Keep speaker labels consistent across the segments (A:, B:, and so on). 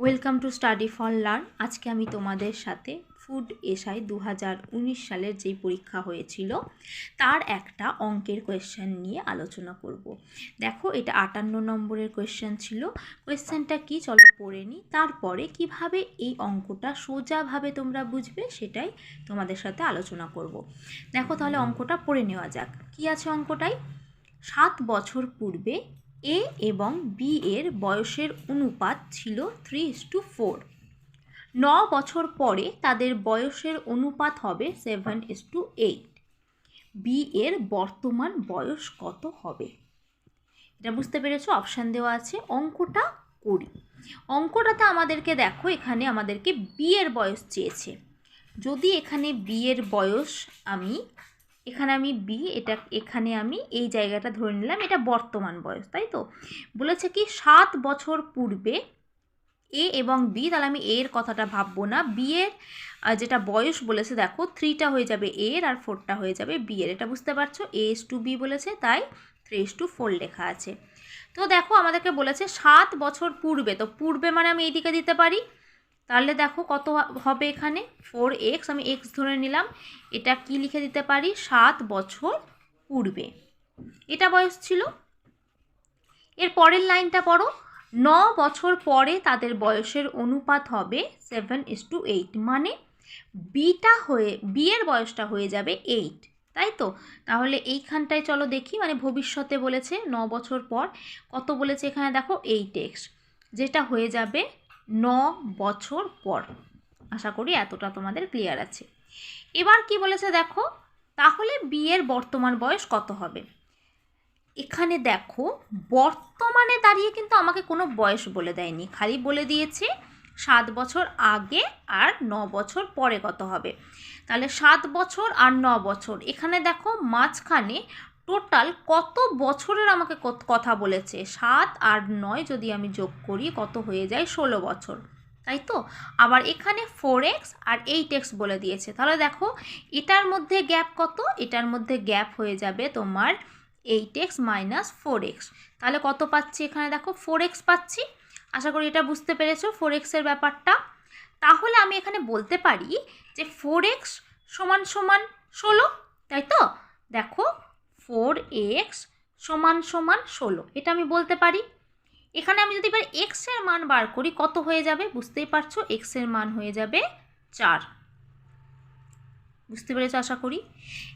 A: Welcome to study for learn আজকে আমি তোমাদের সাথে ফুড এসআই দু হাজার উনিশ সালের যেই পরীক্ষা হয়েছিল, তার একটা অঙ্কের কোয়েশ্চেন নিয়ে আলোচনা করব। দেখো, এটা আটান্ন নম্বরের কোয়েশ্চেন ছিল। কোয়েশ্চেনটা কি? চলো পড়ে নিই তারপরে কীভাবে এই অঙ্কটা সোজাভাবে তোমরা বুঝবে, সেটাই তোমাদের সাথে আলোচনা করব। দেখো তাহলে অঙ্কটা পড়ে নেওয়া যাক। কি আছে অঙ্কটাই সাত বছর পূর্বে এ এবং বি এর বয়সের অনুপাত ছিল থ্রি ইস টু ফোর ন বছর পরে তাদের বয়সের অনুপাত হবে seven is two eight B এর বর্তমান বয়স কত হবে? এটা বুঝতে পেরেছ? অপশান দেওয়া আছে, অঙ্কটা করি। অঙ্কটাতে আমাদেরকে দেখো, এখানে আমাদেরকে বি এর বয়স চেয়েছে। যদি এখানে বি এর বয়স আমি এখানে আমি বি এটা এখানে আমি এই জায়গাটা ধরে নিলাম, এটা বর্তমান বয়স, তাই তো? বলেছে কি, সাত বছর পূর্বে এ এবং বি তাহলে আমি এর কথাটা ভাববো না বি এর যেটা বয়স বলেছে, দেখো থ্রিটা হয়ে যাবে এর আর ফোরটা হয়ে যাবে বি এর, এটা বুঝতে পারছ? এ এস টু বি বলেছে, তাই থ্রি এস টু ফোর লেখা আছে। তো দেখো, আমাদেরকে বলেছে সাত বছর পূর্বে, তো পূর্বে মানে আমি এইদিকে দিতে পারি? তাহলে দেখো কত হবে এখানে? ফোর এক্স আমি এক্স ধরে নিলাম। এটা কি লিখে দিতে পারি? সাত বছর পূর্বে। এটা বয়স ছিল? এর পরের লাইনটা পড়ো। ন বছর পরে তাদের বয়সের অনুপাত হবে সেভেন ইস টু এইট মানে বিটা হয়ে বিয়ের বয়সটা হয়ে যাবে এইট তাই তো? তাহলে এইখানটায় চলো দেখি মানে ভবিষ্যতে বলেছে ন বছর পর। কত বলেছে এখানে দেখো? এইট এক্স যেটা হয়ে যাবে ন বছর পর। আশা করি এতটা তোমাদের ক্লিয়ার আছে। এবার কি বলেছে দেখো? তাহলে বিয়ের বর্তমান বয়স কত হবে? এখানে দেখো, বর্তমানে দাঁড়িয়ে কিন্তু আমাকে কোনো বয়স বলে দেয়নি। খালি বলে দিয়েছে সাত বছর আগে আর ন বছর পরে কত হবে? তাহলে সাত বছর আর ন বছর। এখানে দেখো, মাঝখানে টোটাল কত বছরের আমাকে কথা বলেছে? সাত আর নয় যদি আমি যোগ করি, কত হয়ে যায়? ষোলো বছর। তাই তো? আবার এখানে ফোর এক্স আর এইট এক্স বলে দিয়েছে। তাহলে দেখো, এটার মধ্যে গ্যাপ কত? এটার মধ্যে গ্যাপ হয়ে যাবে তোমার eight x minus four x তাহলে কত পাচ্ছি এখানে? দেখো ফোর এক্স পাচ্ছি। আশা করি এটা বুঝতে পেরেছ ফোর এক্সের ব্যাপারটা। তাহলে আমি এখানে বলতে পারি যে ফোর এক্স সমান সমান ষোলো, তাই তো? এক্স সমান সমান ষোলো। এটা আমি বলতে পারি। এখানে আমি যদি এবার এক্সের মান বার করি, কত হয়ে যাবে? বুঝতেই পারছ? এক্সের মান হয়ে যাবে চার। বুঝতে পেরেছ আশা করি?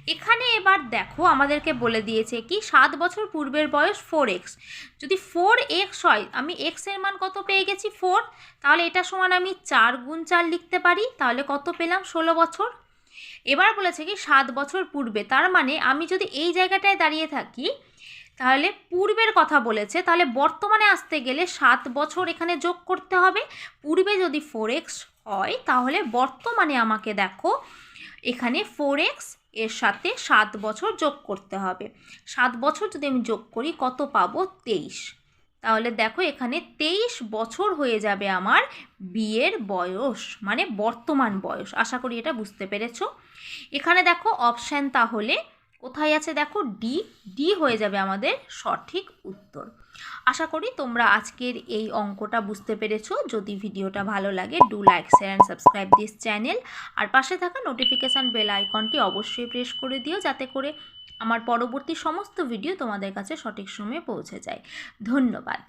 A: এখানে এবার দেখো, আমাদেরকে বলে দিয়েছে কি, সাত বছর পূর্বের বয়স ফোর এক্স যদি ফোর এক্স হয়, আমি এক্সের মান কত পেয়ে গেছি? ফোর তাহলে এটা সমান আমি চার গুণ চার লিখতে পারি। তাহলে কত পেলাম? ষোলো বছর। এবার বলেছে কি, সাত বছর পূর্বে। তার মানে আমি যদি এই জায়গাটায় দাঁড়িয়ে থাকি, তাহলে পূর্বের কথা বলেছে, তাহলে বর্তমানে আসতে গেলে সাত বছর এখানে যোগ করতে হবে। পূর্বে যদি ফোর এক্স হয়, তাহলে বর্তমানে আমাকে দেখো, এখানে ফোর এক্সের সাথে সাত বছর যোগ করতে হবে। সাত বছর যদি আমি যোগ করি, কত পাবো? তেইশ। তাহলে দেখো এখানে তেইশ বছর হয়ে যাবে আমার বিয়ের বয়স মানে বর্তমান বয়স। আশা করি এটা বুঝতে পেরেছ। এখানে দেখো অপশান তাহলে কোথায় আছে দেখো? ডি ডি হয়ে যাবে আমাদের সঠিক উত্তর। আশা করি তোমরা আজকের এই অঙ্কটা বুঝতে পেরেছ। যদি ভিডিওটা ভালো লাগে do like share and subscribe this channel আর পাশে থাকা নোটিফিকেশান বেল আইকনটি অবশ্যই প্রেস করে দিও, যাতে করে আমার পরবর্তী সমস্ত ভিডিও তোমাদের কাছে সঠিক সময়ে পৌঁছে যায়। ধন্যবাদ।